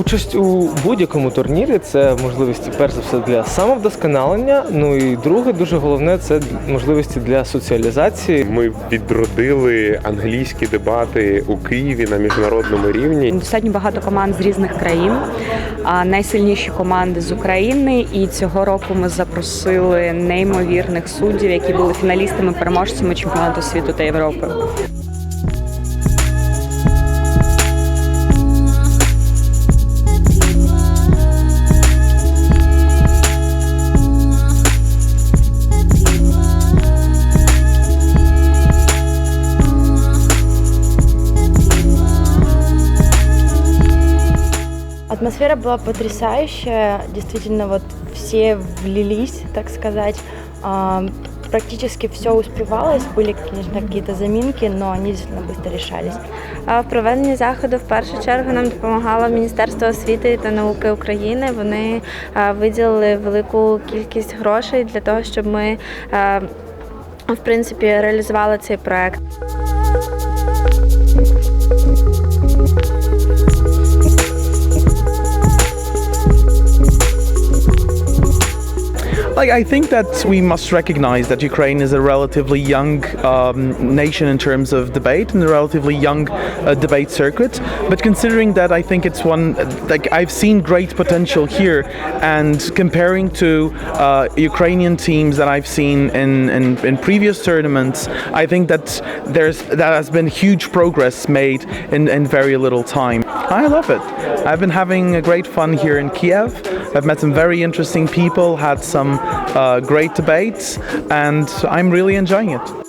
Участь у будь-якому турнірі це можливості, перш за все, для самовдосконалення. Ну і друге, дуже головне, це можливості для соціалізації. Ми відродили англійські дебати у Києві на міжнародному рівні. Достатньо багато команд з різних країн, а найсильніші команди з України. І цього року ми запросили неймовірних суддів, які були фіналістами, переможцями чемпіонату світу та Європи. Атмосфера была потрясающая. Действительно, вот все влились, так сказать. А, Практически все успевалось. Были, конечно, какие-то заминки, но они действительно быстро решались. А В проведенні заходу в першу чергу нам допомагало Міністерство освіти та науки України. Вони е, виділили велику кількість грошей для того, щоб ми е, в принципі реалізували цей проект. Like, I think that we must recognize that Ukraine is a relatively young um, nation in terms of debate and a relatively young uh, debate circuit. But considering that, I think it's one like I've seen great potential here, and comparing to uh, Ukrainian teams that I've seen in, in, in previous tournaments, I think that there's that has been huge progress made in, in very little time. I love it. I've been having a great fun here in Kiev. I've met some very interesting people, had some uh, great debates, and I'm really enjoying it.